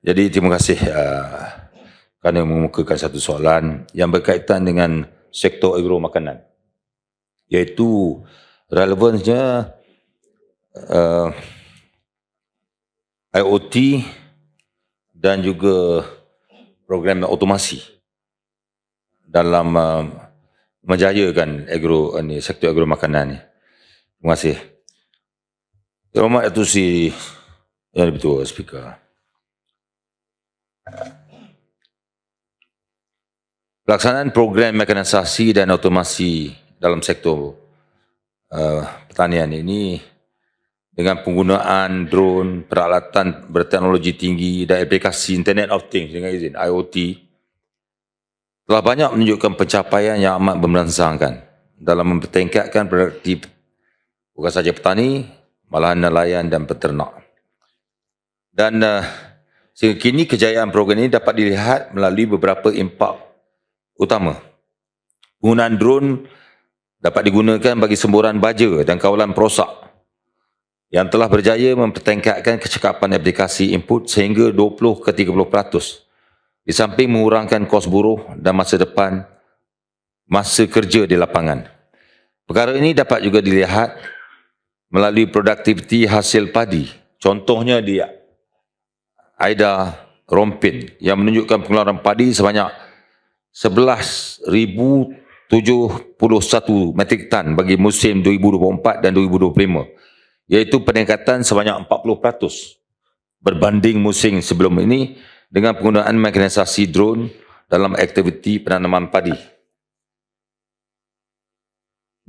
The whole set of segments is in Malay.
Jadi terima kasih uh, kerana mengemukakan satu soalan yang berkaitan dengan sektor agro makanan iaitu relevansnya uh, IoT dan juga program otomasi dalam uh, menjayakan agro ini sektor agro makanan ni. Terima kasih. Terima kasih Si Yang Dipertua Speaker. Pelaksanaan program mekanisasi dan otomasi dalam sektor uh, pertanian ini dengan penggunaan drone, peralatan berteknologi tinggi dan aplikasi Internet of Things dengan izin IoT telah banyak menunjukkan pencapaian yang amat memberangsangkan dalam mempertingkatkan produktif bukan saja petani, malahan nelayan dan peternak. Dan uh, Sehingga kini kejayaan program ini dapat dilihat melalui beberapa impak utama. Penggunaan drone dapat digunakan bagi semburan baja dan kawalan perosak yang telah berjaya mempertingkatkan kecekapan aplikasi input sehingga 20 ke 30 peratus. Di samping mengurangkan kos buruh dan masa depan masa kerja di lapangan. Perkara ini dapat juga dilihat melalui produktiviti hasil padi. Contohnya di Aida Rompin yang menunjukkan pengeluaran padi sebanyak 11,071 metrik tan bagi musim 2024 dan 2025 iaitu peningkatan sebanyak 40% berbanding musim sebelum ini dengan penggunaan mekanisasi drone dalam aktiviti penanaman padi.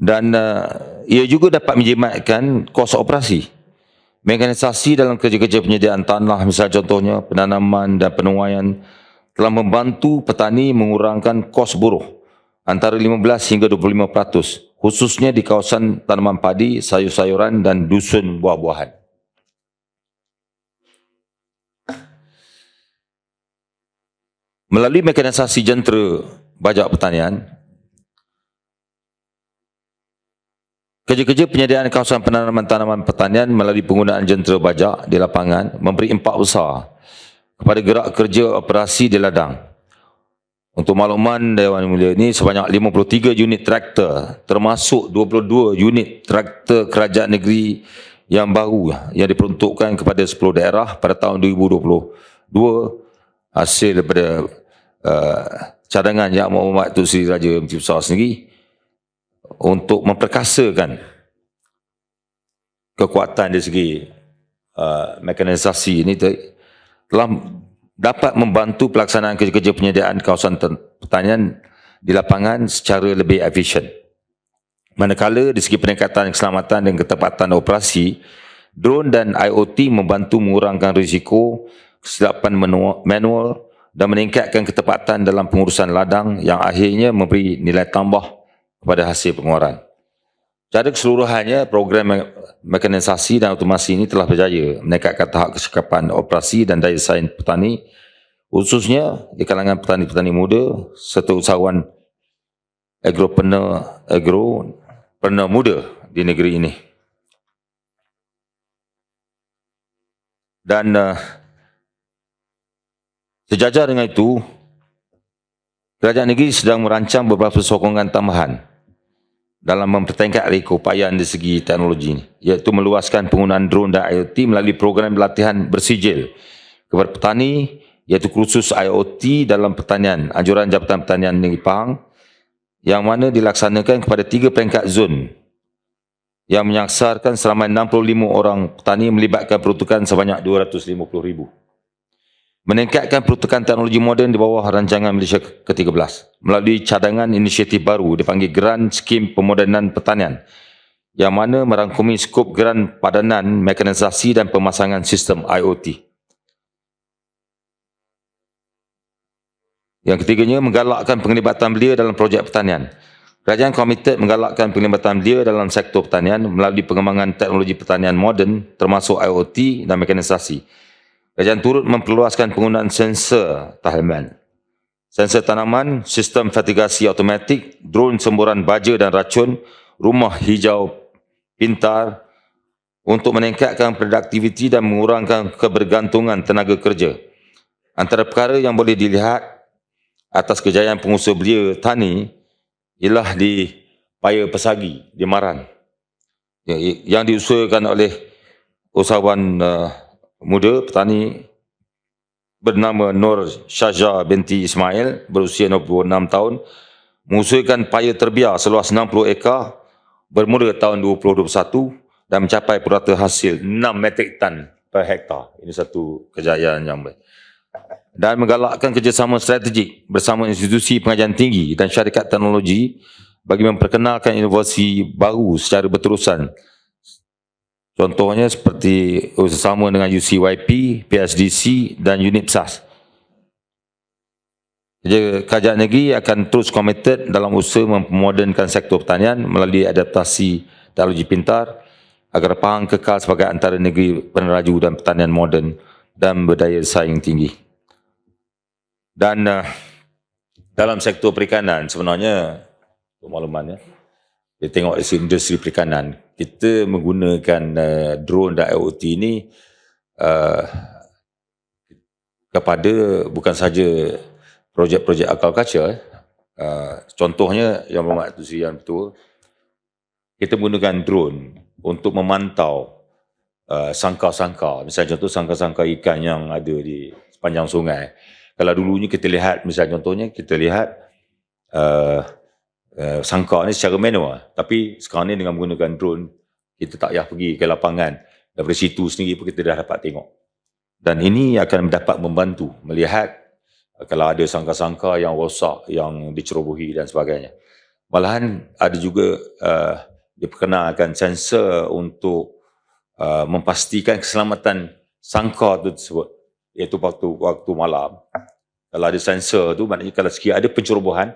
Dan uh, ia juga dapat menjimatkan kos operasi Mekanisasi dalam kerja-kerja penyediaan tanah, misal contohnya penanaman dan penuaian, telah membantu petani mengurangkan kos buruh antara 15 hingga 25 peratus, khususnya di kawasan tanaman padi, sayur-sayuran dan dusun buah-buahan. Melalui mekanisasi jentera bajak pertanian, Kerja-kerja penyediaan kawasan penanaman tanaman pertanian melalui penggunaan jentera bajak di lapangan memberi impak besar kepada gerak kerja operasi di ladang. Untuk makluman Dewan Mulia ini sebanyak 53 unit traktor termasuk 22 unit traktor kerajaan negeri yang baru yang diperuntukkan kepada 10 daerah pada tahun 2022 hasil daripada uh, cadangan Yang Muhammad Tun Sri Raja Menteri Besar sendiri untuk memperkasakan kekuatan dari segi uh, mekanisasi ini telah dapat membantu pelaksanaan kerja-kerja penyediaan kawasan pertanian di lapangan secara lebih efisien. Manakala di segi peningkatan keselamatan dan ketepatan operasi, drone dan IoT membantu mengurangkan risiko kesilapan manual dan meningkatkan ketepatan dalam pengurusan ladang yang akhirnya memberi nilai tambah kepada hasil pengeluaran. Cara keseluruhannya, program mekanisasi dan otomasi ini telah berjaya meningkatkan tahap kecekapan operasi dan daya saing petani, khususnya di kalangan petani-petani muda serta usahawan agropreneur, agropreneur muda di negeri ini. Dan uh, sejajar dengan itu, kerajaan negeri sedang merancang beberapa sokongan tambahan dalam mempertingkat keupayaan di segi teknologi ini, iaitu meluaskan penggunaan drone dan IoT melalui program latihan bersijil kepada petani iaitu kursus IoT dalam pertanian anjuran Jabatan Pertanian Negeri Pahang yang mana dilaksanakan kepada tiga peringkat zon yang menyaksarkan seramai 65 orang petani melibatkan peruntukan sebanyak 250 ribu meningkatkan peruntukan teknologi moden di bawah rancangan Malaysia ke-13 melalui cadangan inisiatif baru dipanggil Grant Skim Pemodenan Pertanian yang mana merangkumi skop geran padanan mekanisasi dan pemasangan sistem IoT. Yang ketiganya, menggalakkan penglibatan belia dalam projek pertanian. Kerajaan komited menggalakkan penglibatan belia dalam sektor pertanian melalui pengembangan teknologi pertanian moden termasuk IoT dan mekanisasi. Kerajaan turut memperluaskan penggunaan sensor tahanan. Sensor tanaman, sistem fatigasi automatik, drone semburan baja dan racun, rumah hijau pintar untuk meningkatkan produktiviti dan mengurangkan kebergantungan tenaga kerja antara perkara yang boleh dilihat atas kejayaan pengusaha belia tani ialah di Paya Pesagi di Maran ya, yang diusahakan oleh usahawan uh, muda petani bernama Nur Syahja binti Ismail berusia 26 tahun mengusahakan paya terbiar seluas 60 ekar bermula tahun 2021 dan mencapai purata hasil 6 metrik tan per hektar. Ini satu kejayaan yang baik. Dan menggalakkan kerjasama strategik bersama institusi pengajian tinggi dan syarikat teknologi bagi memperkenalkan inovasi baru secara berterusan. Contohnya seperti bersama dengan UCYP, PSDC dan UNIPSAS. Kerajaan negeri akan terus komited dalam usaha mempermodernkan sektor pertanian melalui adaptasi teknologi pintar agar Pahang kekal sebagai antara negeri peneraju dan pertanian moden dan berdaya saing tinggi. Dan uh, dalam sektor perikanan sebenarnya maklumannya kita tengok industri perikanan kita menggunakan uh, drone dan IoT ini uh, kepada bukan saja projek-projek agriculture, uh, contohnya yang bermakna tu yang betul, kita menggunakan drone untuk memantau uh, sangka-sangka. Misalnya contoh sangka-sangka ikan yang ada di sepanjang sungai. Kalau dulunya kita lihat, misalnya contohnya kita lihat uh, uh, sangka ni secara manual. Tapi sekarang ni dengan menggunakan drone, kita tak payah pergi ke lapangan. Dari situ sendiri pun kita dah dapat tengok. Dan ini akan dapat membantu melihat kalau ada sangka-sangka yang rosak, yang dicerobohi dan sebagainya. Malahan ada juga uh, diperkenalkan sensor untuk uh, memastikan keselamatan sangka itu tersebut iaitu waktu waktu malam. Kalau ada sensor tu maknanya kalau sekiranya ada pencerobohan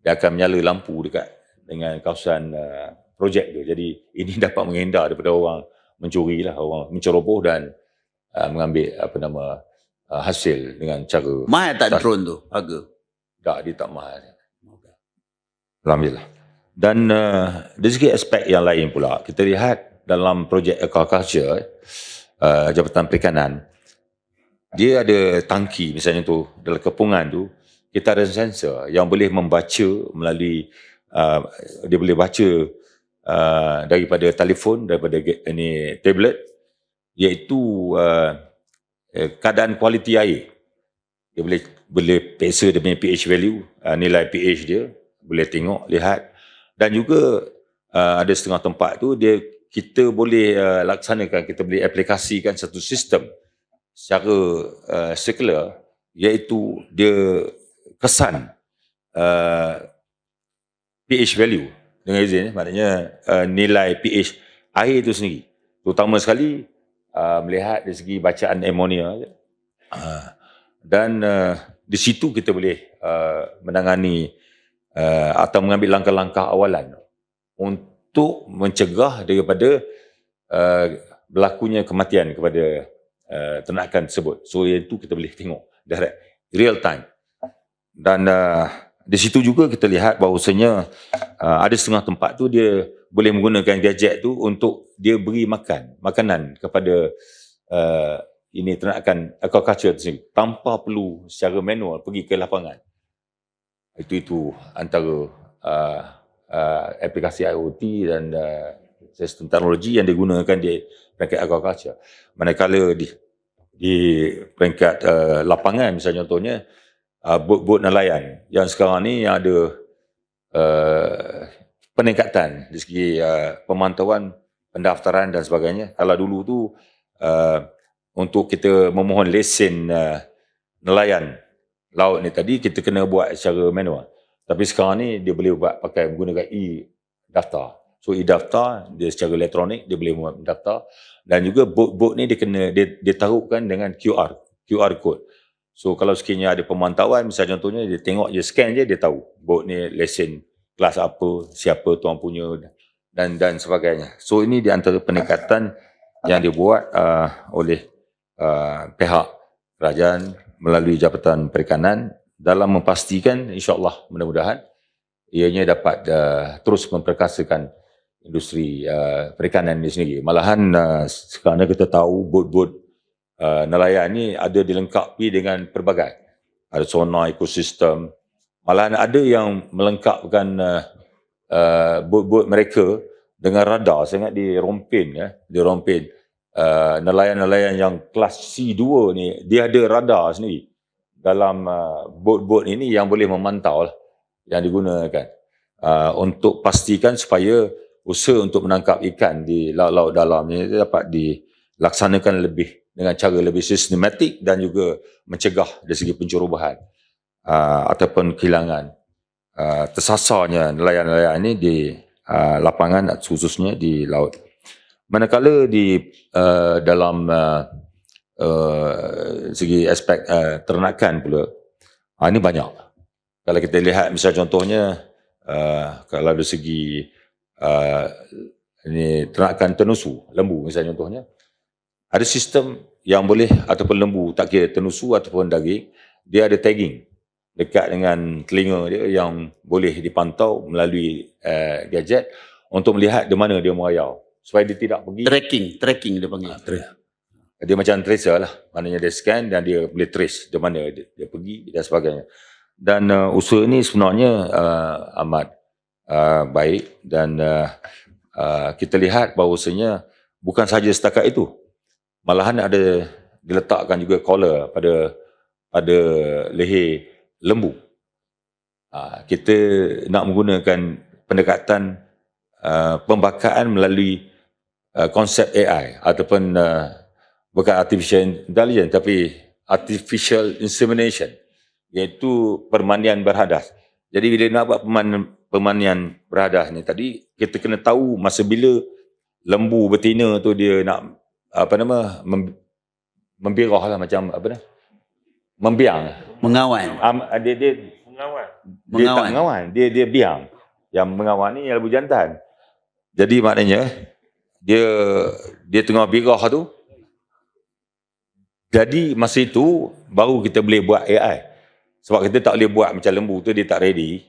dia akan menyala lampu dekat dengan kawasan uh, projek tu. Jadi ini dapat menghindar daripada orang mencuri lah, orang menceroboh dan uh, mengambil apa nama uh, hasil dengan cara mahal tak drone tu harga? Tak dia tak mahal. Alhamdulillah. Dan uh, dari segi aspek yang lain pula kita lihat dalam projek aquaculture uh, Jabatan Perikanan dia ada tangki misalnya tu dalam kepungan tu kita ada sensor yang boleh membaca melalui uh, dia boleh baca uh, daripada telefon daripada ini tablet iaitu uh, eh, keadaan kualiti air. Dia boleh boleh periksa dia punya pH value, uh, nilai pH dia, boleh tengok, lihat. Dan juga uh, ada setengah tempat tu dia kita boleh uh, laksanakan, kita boleh aplikasikan satu sistem secara uh, circular iaitu dia kesan uh, pH value dengan izin maknanya uh, nilai pH air itu sendiri terutama sekali uh, melihat dari segi bacaan amonia uh, dan uh, di situ kita boleh uh, menangani uh, atau mengambil langkah-langkah awalan untuk mencegah daripada uh, berlakunya kematian kepada uh, ternakan tersebut. So itu kita boleh tengok direct real time. Dan uh, di situ juga kita lihat bahawasanya uh, ada setengah tempat tu dia boleh menggunakan gadget tu untuk dia beri makan, makanan kepada uh, ini ternakan aquaculture tu sendiri tanpa perlu secara manual pergi ke lapangan. Itu itu antara uh, uh, aplikasi IoT dan uh, sistem teknologi yang digunakan di peringkat aquaculture. Manakala di di peringkat uh, lapangan misalnya contohnya uh, bot-bot nelayan yang sekarang ni yang ada uh, peningkatan dari segi uh, pemantauan pendaftaran dan sebagainya. Kalau dulu tu uh, untuk kita memohon lesen uh, nelayan laut ni tadi kita kena buat secara manual. Tapi sekarang ni dia boleh buat pakai menggunakan e-daftar. So e-daftar dia secara elektronik dia boleh buat daftar dan juga bot-bot ni dia kena dia, dia taruhkan dengan QR QR code. So kalau sekiranya ada pemantauan misalnya contohnya dia tengok je scan je dia tahu bot ni lesen kelas apa, siapa tuan punya dan dan sebagainya. So ini di antara pendekatan yang dibuat uh, oleh uh, pihak kerajaan melalui Jabatan Perikanan dalam memastikan insya-Allah mudah-mudahan ianya dapat uh, terus memperkasakan industri uh, perikanan ini sendiri. Malahan uh, sekarang kita tahu bot-bot uh, nelayan ni ada dilengkapi dengan pelbagai. Ada sonar ekosistem. Malahan ada yang melengkapkan uh, uh, bot-bot mereka dengan radar. Saya ingat di Rompin. Ya, di Rompin. Uh, nelayan-nelayan yang kelas C2 ni, dia ada radar sendiri dalam uh, bot-bot ini yang boleh memantau lah, yang digunakan uh, untuk pastikan supaya usaha untuk menangkap ikan di laut-laut dalam ini dapat dilaksanakan lebih dengan cara lebih sistematik dan juga mencegah dari segi pencerobohan uh, ataupun kehilangan uh, tersasarnya nelayan-nelayan ini di uh, lapangan khususnya di laut. Manakala di uh, dalam uh, uh, segi aspek uh, ternakan pula, uh, ini banyak. Kalau kita lihat misalnya contohnya, uh, kalau dari segi uh, ini ternakan tenusu, lembu misalnya contohnya, ada sistem yang boleh ataupun lembu tak kira tenusu ataupun daging, dia ada tagging dekat dengan telinga dia yang boleh dipantau melalui uh, gadget untuk melihat di mana dia merayau. Supaya dia tidak pergi Tracking, tracking dia panggil. dia macam tracer lah. Maknanya dia scan dan dia boleh trace di mana dia, dia pergi dan sebagainya. Dan uh, usaha ni sebenarnya uh, amat uh, baik dan uh, uh, kita lihat bahawasanya bukan sahaja setakat itu malahan ada diletakkan juga collar pada pada leher lembu uh, kita nak menggunakan pendekatan uh, pembakaan melalui uh, konsep AI ataupun uh, bukan artificial intelligence tapi artificial insemination iaitu permandian berhadas. Jadi bila nak buat permandian, permandian berhadas ni tadi kita kena tahu masa bila lembu betina tu dia nak apa nama mem, membirah lah macam apa nama membiang. Mengawan. Um, dia dia Mengawal. dia Mengawan. tak mengawan, dia dia biang. Yang mengawan ni lembu jantan. Jadi maknanya dia dia tengah birah tu. Jadi masa itu baru kita boleh buat AI. Sebab kita tak boleh buat macam lembu tu dia tak ready.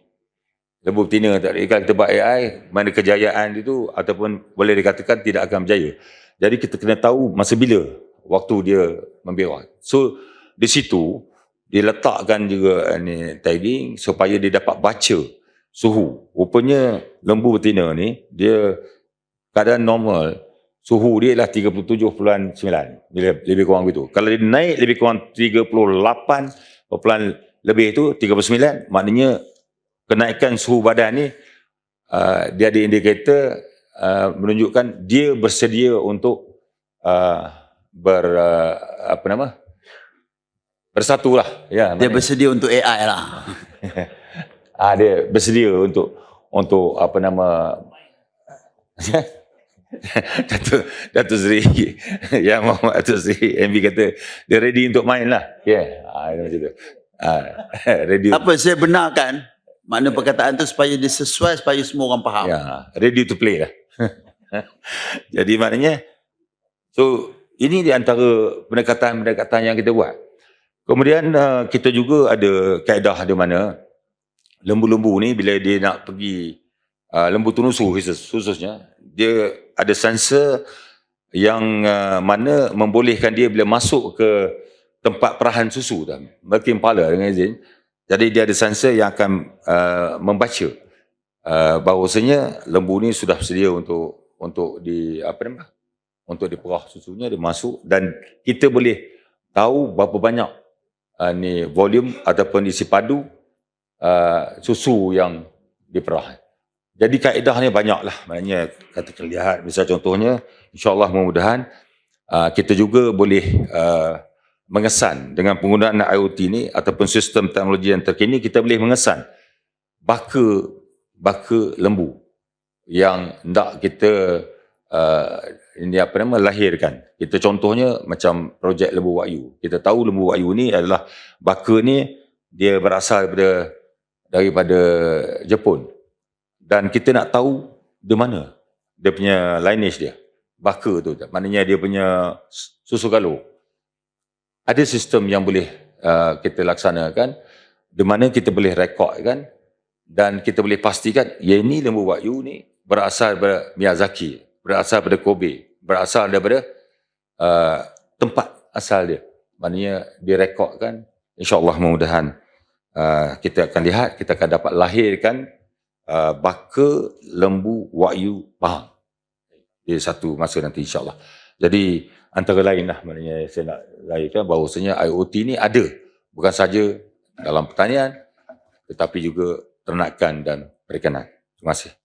Lembu betina tak ready. Kalau kita buat AI, mana kejayaan itu ataupun boleh dikatakan tidak akan berjaya. Jadi kita kena tahu masa bila waktu dia membirah. So di situ dia letakkan juga ni tagging supaya dia dapat baca suhu. Rupanya lembu betina ni dia keadaan normal suhu dia ialah 37.9 bila lebih kurang begitu. Kalau dia naik lebih kurang 38 perpuluhan lebih itu 39 maknanya kenaikan suhu badan ni uh, dia ada indikator uh, menunjukkan dia bersedia untuk uh, ber uh, apa nama bersatu lah ya Dia maknanya. bersedia untuk AI lah. Ah dia bersedia untuk untuk apa nama Datuk Datuk Seri yang Muhammad Datuk Seri MB kata dia ready untuk main lah. Ya. Yeah. Ah macam tu. Ah ready. Apa saya benarkan makna perkataan tu supaya dia sesuai supaya semua orang faham. Ya, ready to play lah. Jadi maknanya so ini di antara pendekatan-pendekatan yang kita buat. Kemudian uh, kita juga ada kaedah di mana lembu-lembu ni bila dia nak pergi uh, lembu tunusu khusus, khususnya dia ada sensor yang uh, mana membolehkan dia bila masuk ke tempat perahan susu tu, makin pala dengan izin. Jadi dia ada sensor yang akan uh, membaca uh, bahawasanya lembu ni sudah sedia untuk untuk di apa nama? Untuk diperah susunya dia masuk dan kita boleh tahu berapa banyak uh, ni volume ataupun isi padu uh, susu yang diperah. Jadi kaedah ni banyak lah. Maknanya katakan lihat misalnya contohnya insyaAllah mudah-mudahan uh, kita juga boleh uh, mengesan dengan penggunaan IoT ni ataupun sistem teknologi yang terkini kita boleh mengesan baka baka lembu yang hendak kita uh, ini apa nama lahirkan. Kita contohnya macam projek lembu wahyu. Kita tahu lembu wahyu ni adalah baka ni dia berasal daripada daripada Jepun. Dan kita nak tahu di mana dia punya lineage dia. Baka tu. Maknanya dia punya susu galur. Ada sistem yang boleh uh, kita laksanakan di mana kita boleh rekod kan dan kita boleh pastikan ya ini lembu wahyu ni berasal daripada Miyazaki, berasal daripada Kobe, berasal daripada uh, tempat asal dia. Maknanya direkodkan. InsyaAllah mudah-mudahan uh, kita akan lihat, kita akan dapat lahirkan uh, baka, lembu, wahyu, bahang. Di satu masa nanti insyaAllah. Jadi antara lain lah maknanya saya nak lahirkan bahawasanya IoT ni ada. Bukan saja dalam pertanian tetapi juga ternakan dan perikanan. Terima kasih.